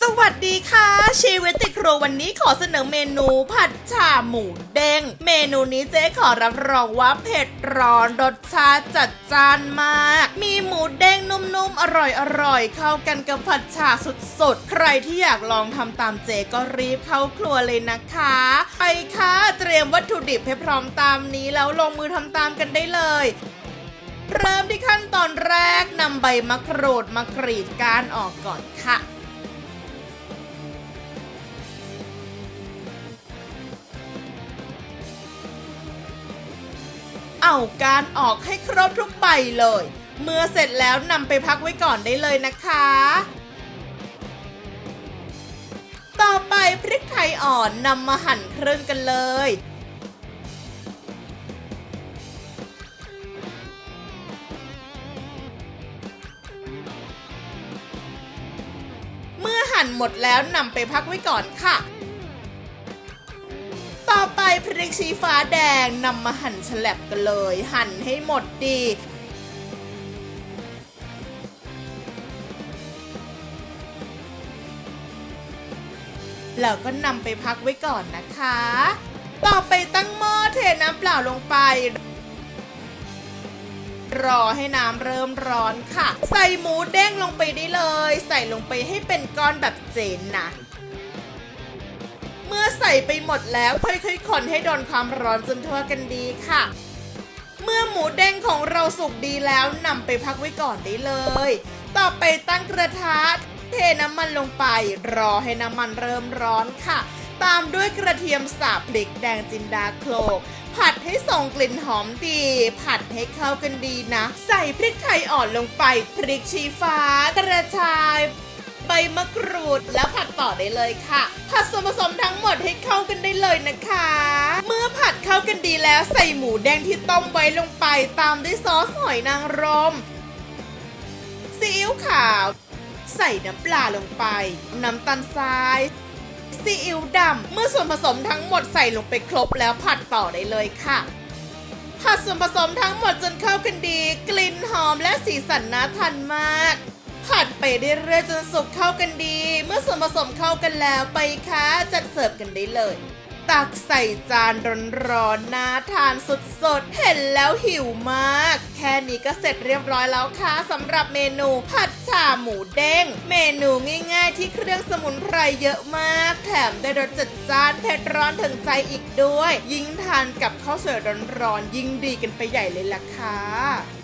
สวัสดีค่ะชีวิตติดครัววันนี้ขอเสนอเมนูผัดฉ่าหมูเด้ง เมนูนี้เจ๊ขอรับรองว่าเผ็ดร้อนรสชาติจัดจ้านมาก มีหมูเด้งนุ่มๆอร่อยๆเข้ากันกับผัดฉ่าสุดๆ ใครที่อยากลองทำตามเจ๊ก็รีบเข้าครัวเลยนะคะ ไปค่ะเตรียมวัตถุดิบให้พร้อมตามนี้แล้วลงมือทำตามกันได้เลยเริ่มที่ขั้นตอนแรกนำใบมะกรูดมากรีดก้านออกก่อนค่ะ เอาการออกให้ครบทุกใบเลย เมื่อเสร็จแล้วนำไปพักไว้ก่อนได้เลยนะคะ ต่อไปพริกไทยอ่อนนำมาหั่นครึ่งกันเลย เมื่อหั่นหมดแล้วนำไปพักไว้ก่อนค่ะ ต่พริกชี้ฟ้าแดงนำมาหั่นฉลับกันเลย หั่นให้หมดดี แล้วก็นำไปพักไว้ก่อนนะคะ ต่อไปตั้งหม้อเทน้ำเปล่าลงไปรอให้น้ำเริ่มร้อนค่ะ ใส่หมูเด้งลงไปได้เลย ใส่ลงไปให้เป็นก้อนแบบเจนนะ เมื่อใส่ไปหมดแล้วค่อยๆคนให้โดนความร้อนจนทั่วกันดีค่ะ เมื่อหมูเด้งของเราสุกดีแล้วนำไปพักไว้ก่อนได้เลย ต่อไปตั้งกระทะเทน้ำมันลงไป รอให้น้ำมันเริ่มร้อนค่ะ ตามด้วยกระเทียมสับพริกแดงจินดาโคลกผัดให้ส่งกลิ่นหอมดี ผัดให้เข้ากันดีนะ ใส่พริกไทยอ่อนลงไป พริกชี้ฟ้ากระชาย มะกรูด แล้วผัดต่อได้เลยค่ะ ผัดส่วนผสมทั้งหมดให้เข้ากันได้เลยนะคะ เมื่อผัดเข้ากันดีแล้วใส่หมูแดงที่ต้มไว้ลงไปตามด้วยซอสหอยนางรมซีอิ๊วขาว ใส่น้ำปลาลงไป น้ำตาลทรายซีอิ๊วดำเมื่อส่วนผสมทั้งหมดใส่ลงไปครบแล้วผัดต่อได้เลยค่ะ ผัดส่วนผสมทั้งหมดจนเข้ากันดี กลิ่นหอมและสีสันน่าทานมาก ผัดไปเรื่อยๆจนสุกเข้ากันดี เมื่อส่วนผสมเข้ากันแล้วไปค่ะจัดเสิร์ฟกันได้เลย ตักใส่จานร้อนๆน่าทานสดๆ เห็นแล้วหิวมาก แค่นี้ก็เสร็จเรียบร้อยแล้วค่ะสำหรับเมนูผัดฉ่าหมูเด้ง เมนูง่ายๆที่เครื่องสมุนไพรเยอะมาก แถมได้รสจัดจ้านเผ็ดร้อนถึงใจอีกด้วย ยิ่งทานกับข้าวสวยร้อนๆยิ่งดีกันไปใหญ่เลยล่ะค่ะ